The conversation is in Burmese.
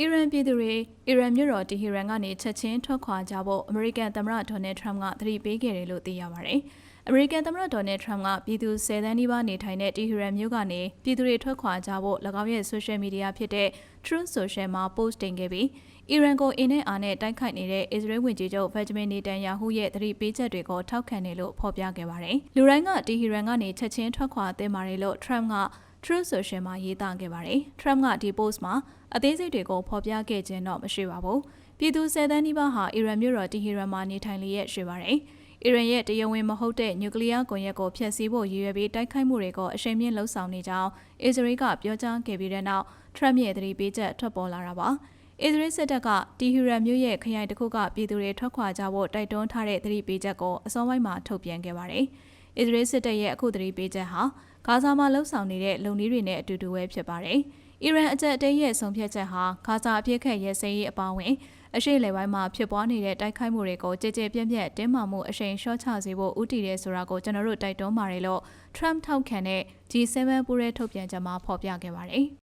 အီရန်ပြည်သူတွေအီရန်မြို့တော်တီဟီရန်ကနေချက်ချင်းထွက်ခွာကြဖို့အမေရိကန်သမ္မတဒေါ်နယ်ထရမ့်ကသတိပေးခဲ့တယ်လို့သိရပါတယ်။အမေရိကန်သမ္မတဒေါ်နယ်ထရမ့်ကပြည်သူ10သန်းနီးပါးနေထိုင်တဲ့တီဟီရန်မြို့ကနေပြည်သူတွေထွက်ခွာကြဖို့၎င်းရဲ့ social media ဖြစ်တဲ့ Truth Social မှာ post တင်ခဲ့ပြီးအီရန်ကိုအင်းနဲ့အာနဲ့တိုက်ခိုက်နေတဲ့အစ္စရေးဝန်ကြီးချုပ်ဗက်ဂျမင်နေတန်ယာဟုရဲ့သတိပေးချက်တွေကိုထောက်ခံတယ်လို့ဖော်ပြခဲ့ပါတယ်။လူတိုင်းကတီဟီရန်ကနေချက်ချင်းထွက်ခွာသင့်ပါတယ်လို့ Trump က Truth Social မှာရေးသားခဲ့ပါတယ်။ Trump ကဒီ post မှာအသေးစိတ်တွေကိုဖော်ပြခဲ့ခြင်းတော့မရှိပါဘူး။ပြည်သူ၁၀သန်းနီးပါးဟာအီရန်မြို့တော်တီဟီရန်မှာနေထိုင်လျက်ရှိပါတယ်။အီရန်ရဲ့တရားဝင်မဟုတ်တဲ့နျူကလ িয়ার ကွန်ရက်ကိုဖျက်ဆီးဖို့ရည်ရွယ်ပြီးတိုက်ခိုက်မှုတွေကိုအရှိန်မြင့်လှုံ့ဆော်နေကြောင်းအစ္စရေးကပြောကြားခဲ့ပြီးတဲ့နောက် Trump ရဲ့သတိပေးချက်ထွက်ပေါ်လာတာပါ။အစ္စရေးစစ်တပ်ကတီဟီရန်မြို့ရဲ့ခရိုင်တစ်ခုကပြည်သူတွေထွက်ခွာကြဖို့တိုက်တွန်းထားတဲ့သတိပေးချက်ကိုအစောပိုင်းမှာထုတ်ပြန်ခဲ့ပါတယ်။ အစ္စရေးစစ်တပ်ရဲ့အခုသတိပေးချက်ဟာဂါဇာမှာလှုပ်ဆောင်နေတဲ့လုံနည်းတွေနဲ့အတူတူပဲဖြစ်ပါတယ်။အီရန်အကြက်အတဲရဲ့ဆုံးဖြတ်ချက်ဟာဂါဇာအပြစ်ခတ်ရဲစဲရေးအပေါင်းဝင်အရှိလေပိုင်းမှာဖြစ်ပွားနေတဲ့တိုက်ခိုက်မှုတွေကိုကြည်ကြဲပြန့်ပြန့်တင်းမာမှုအရှိန်လျှော့ချစေဖို့ဥတီတယ်ဆိုတာကိုကျွန်တော်တို့တိုက်တွန်းပါတယ်လို့ Trump ထောက်ခံတဲ့ G7 ပူးရဲထုတ်ပြန်ချက်မှာဖော်ပြခဲ့ပါတယ်။